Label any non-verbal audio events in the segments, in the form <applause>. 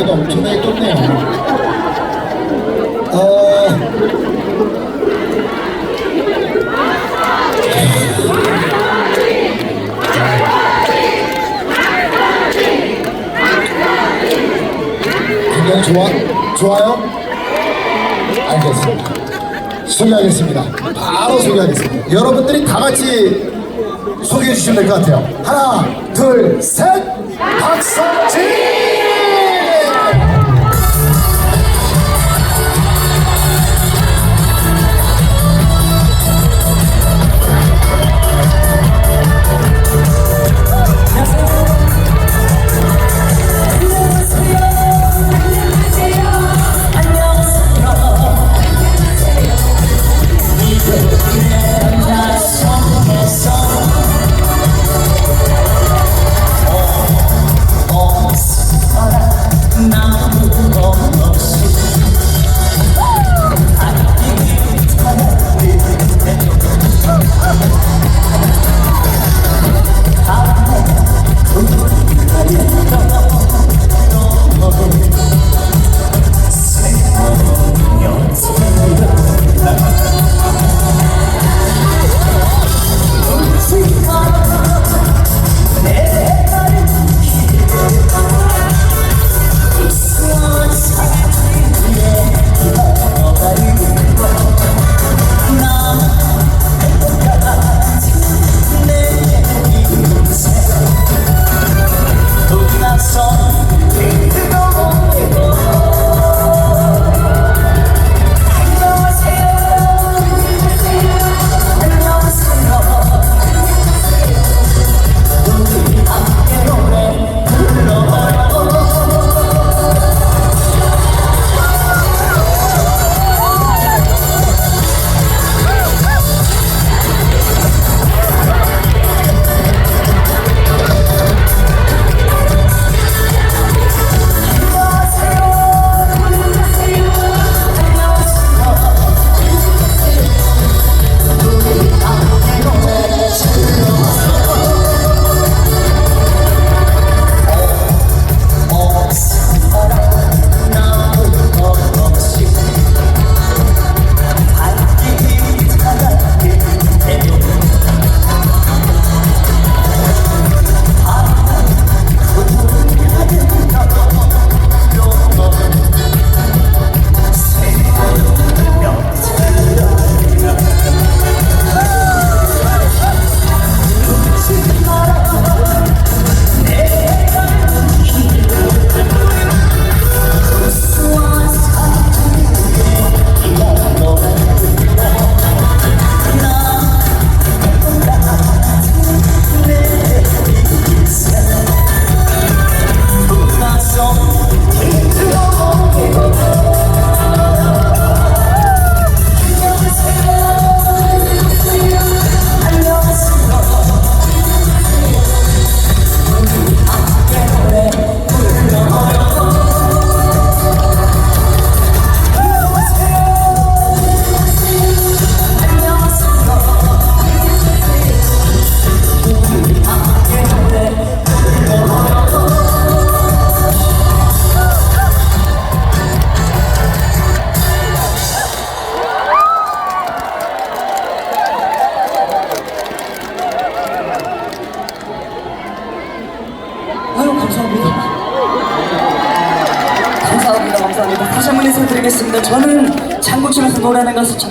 이야기도 엄청나게 떴네요. 어, 굉장히 좋아, 좋아요? 알겠습니다. 소개하겠습니다. 바로 소개하겠습니다. 여러분들이 다 같이 소개해 주시면 될 것 같아요. 하나, 둘, 셋! 박성진!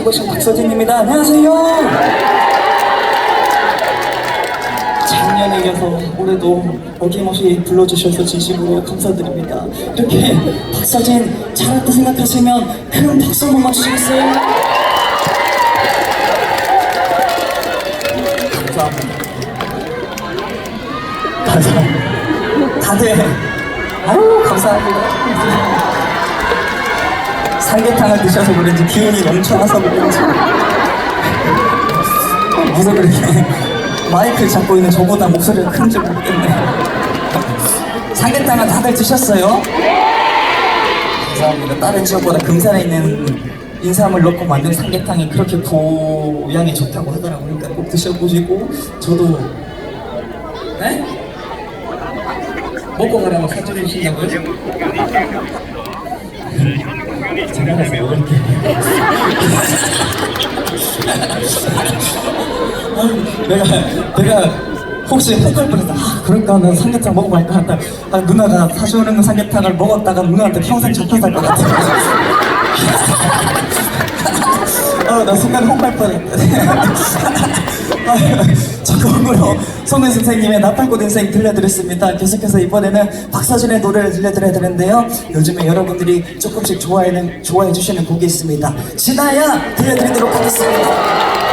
장구치 박서진입니다. 안녕하세요. 작년에 이어서 올해도 어김없이 불러주셔서 진심으로 감사드립니다. 이렇게 박서진 잘했다 생각하시면 큰 박수 한 번만 주시겠어요? 감사합니다. 감사합니다. 다들 아유 감사합니다. 삼계탕을 드셔서 그런지 기운이 넘쳐나서 그런지 무슨 그렇게 마이크를 잡고 있는 저보다 목소리가 큰지 모르겠네. 삼계탕은 다들 드셨어요? 감사합니다. 다른 지역보다 금산에 있는 인삼을 넣고 만든 삼계탕이 그렇게 보양이 좋다고 하더라고요. 그러니까 꼭 드셔보시고 저도 네? 먹고 가라고 사주해 주신다고요? 아, 내가 내가 혹시 혹할 뻔했다. 아, 그럴까 하면 삼계탕 먹어볼까 하다 아, 누나가 사주는 삼계탕을 먹었다가 누나한테 평생 잡혀 살것 같아. 아, 나 순간 홍할 뻔했다. <laughs> 아, 작곡으로 송은 선생님의 나팔꽃 인생 들려드렸습니다. 계속해서 이번에는 박서준의 노래를 들려드려야 되는데요. 요즘에 여러분들이 조금씩 좋아해 주시는 곡이 있습니다. 진아야 들려드리도록 하겠습니다.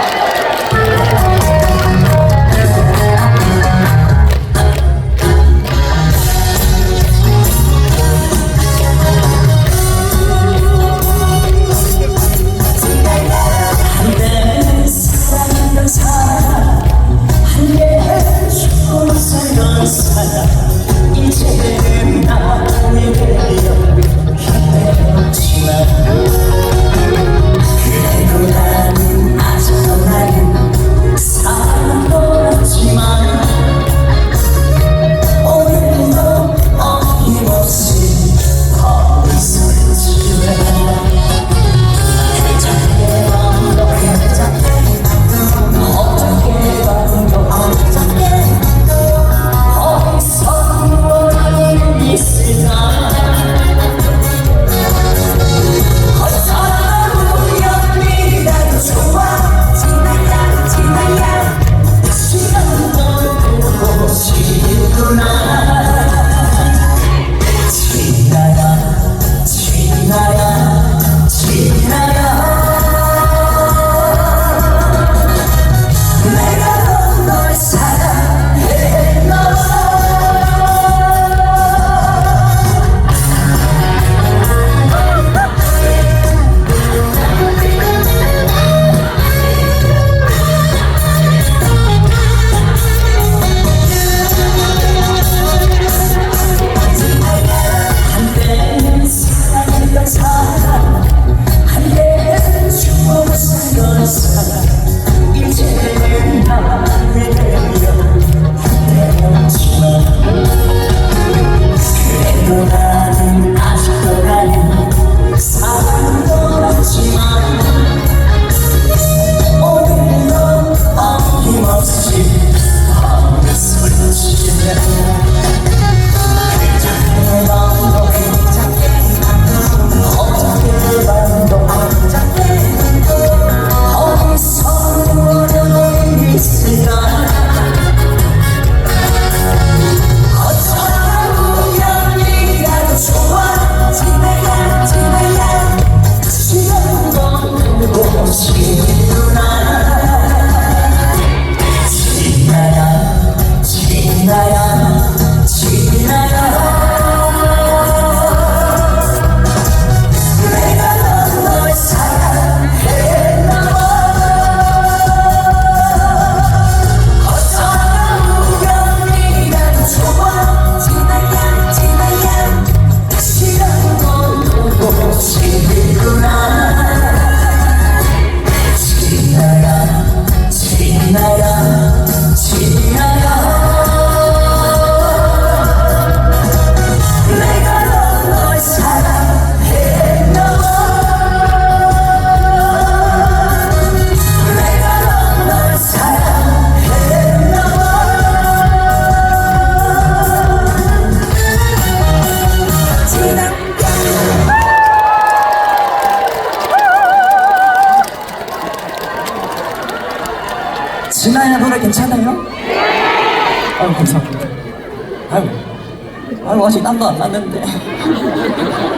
아유 아직 땀도 안 났는데.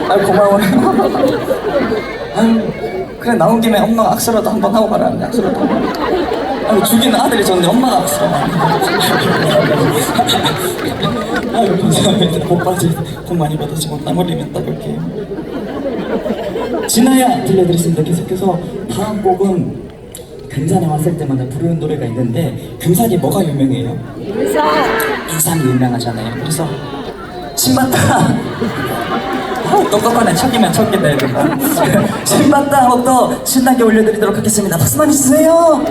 아유 고마워요. 아유 그래 나온 김에 엄마가 악수라도 한번 하고 가라는데 악수라도. 아유 죽이는 아들이 졌는데 엄마가 악수. 아유 감사합니다. 복 받으 복 많이 받으시고 땀 흘리면 떠볼게요 진아야 들려드렸습니다. 계속해서 다음 곡은 금산에 왔을 때마다 부르는 노래가 있는데 금산이 뭐가 유명해요? 인삼이 유명하잖아요. 그래서 신봤다. 똑똑하네. 돼야 된다. 신봤다 또 신나게 올려드리도록 하겠습니다. 박수 많이 주세요.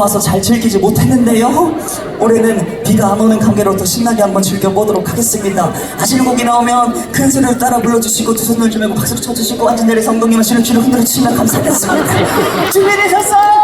와서 잘 즐기지 못했는데요. 올해는 비가 안 오는 관계로 더 신나게 한번 즐겨보도록 하겠습니다. 아시는 곡이 나오면 큰 소리로 따라 불러주시고 두 손을 주매고 박수를 쳐주시고 앉은 자리 성동님은 시름시름 흔들어 주시면 감사하겠습니다. <laughs> 준비되셨어요?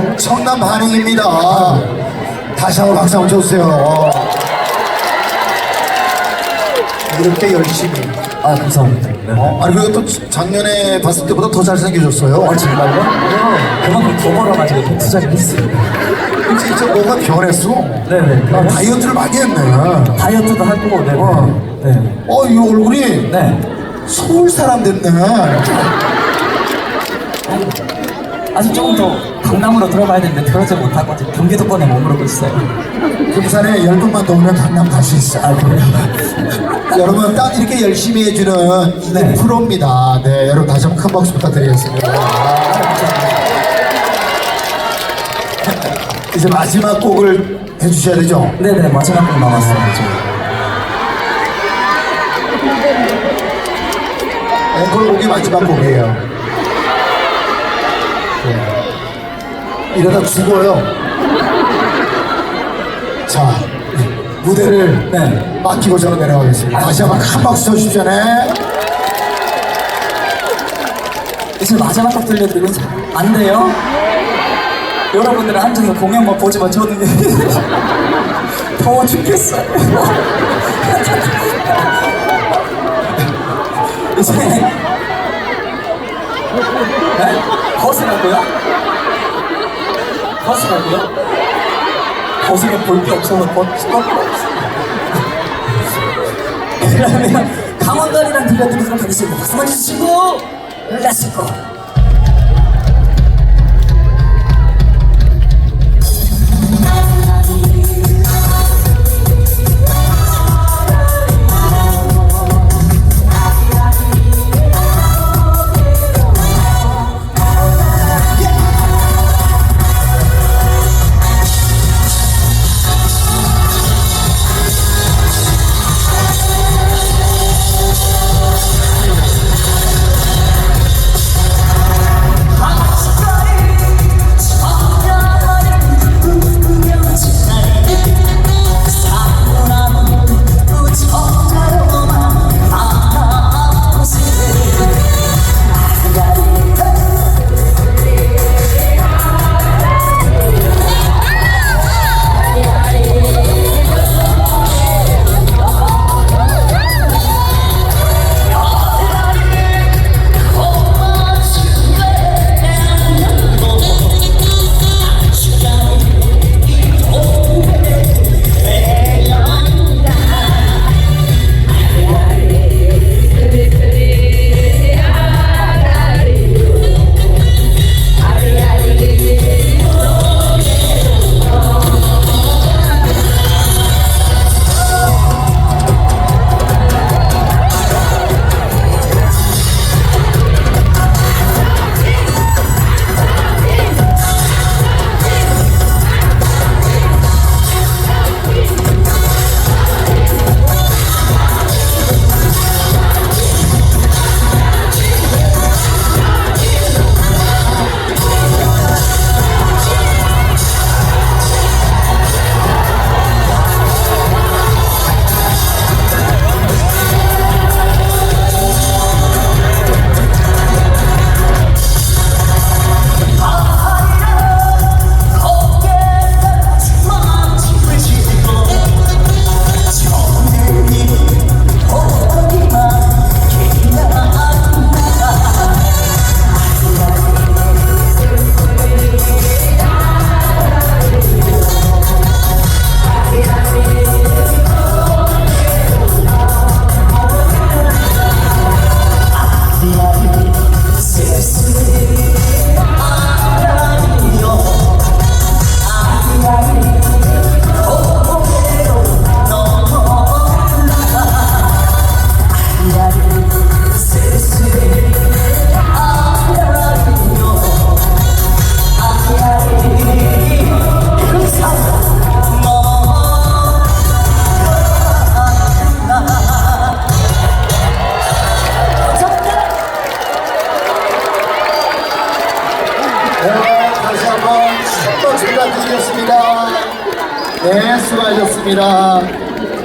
엄청난 반응입니다. 다시 한번 박수 한번 쳐주세요. 이렇게 열심히. 아 감사합니다. 네. 어, 아니 그리고 또 작년에 봤을 때보다 더 잘생겨졌어요. 아 정말요? 그만큼 더 벌어가지고 더 투자를 했어요. 진짜 뭔가 변했어. 네네. 아, 다이어트를 많이 했네. 다이어트도 할 거고, 네. 어. 네. 어, 이 얼굴이 네. 서울 사람 됐네. 아직 조금 더 강남으로 들어가야 되는데 그러지 못하고 아직 경기도권에 머무르고 있어요. 금산에 열 분만 더 오면 강남 갈 수 있어. 아 그래요? <laughs> 여러분 딱 이렇게 열심히 해주는 네. 프로입니다. 네, 여러분 다시 한번 큰 박수 부탁드리겠습니다. <laughs> 이제 마지막 곡을 해주셔야 되죠. 네네 마지막 곡 남았어요. 앵콜 곡이 마지막 곡이에요. 이러다 죽어요. 자, 무대를 네. 맡기고 저는 내려가겠습니다. 다시 한번 큰 박수 쳐주십시오. 네. 이제 마지막 곡 들려드리면 안 돼요? 여러분들은 앉아서 공연만 보지만 저는 <laughs> 더워 죽겠어요. <laughs> 이제 네? 벗으라고요? 벗으라고요? 벗으면 볼게 없어서 없어요. 그러면 강원도리랑 들려드리도록 하겠습니다. 박수 한번 주시고 렛츠고!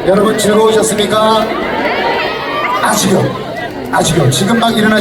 여러분 즐거우셨습니까? 아직요. 아직요. 지금 막 일어나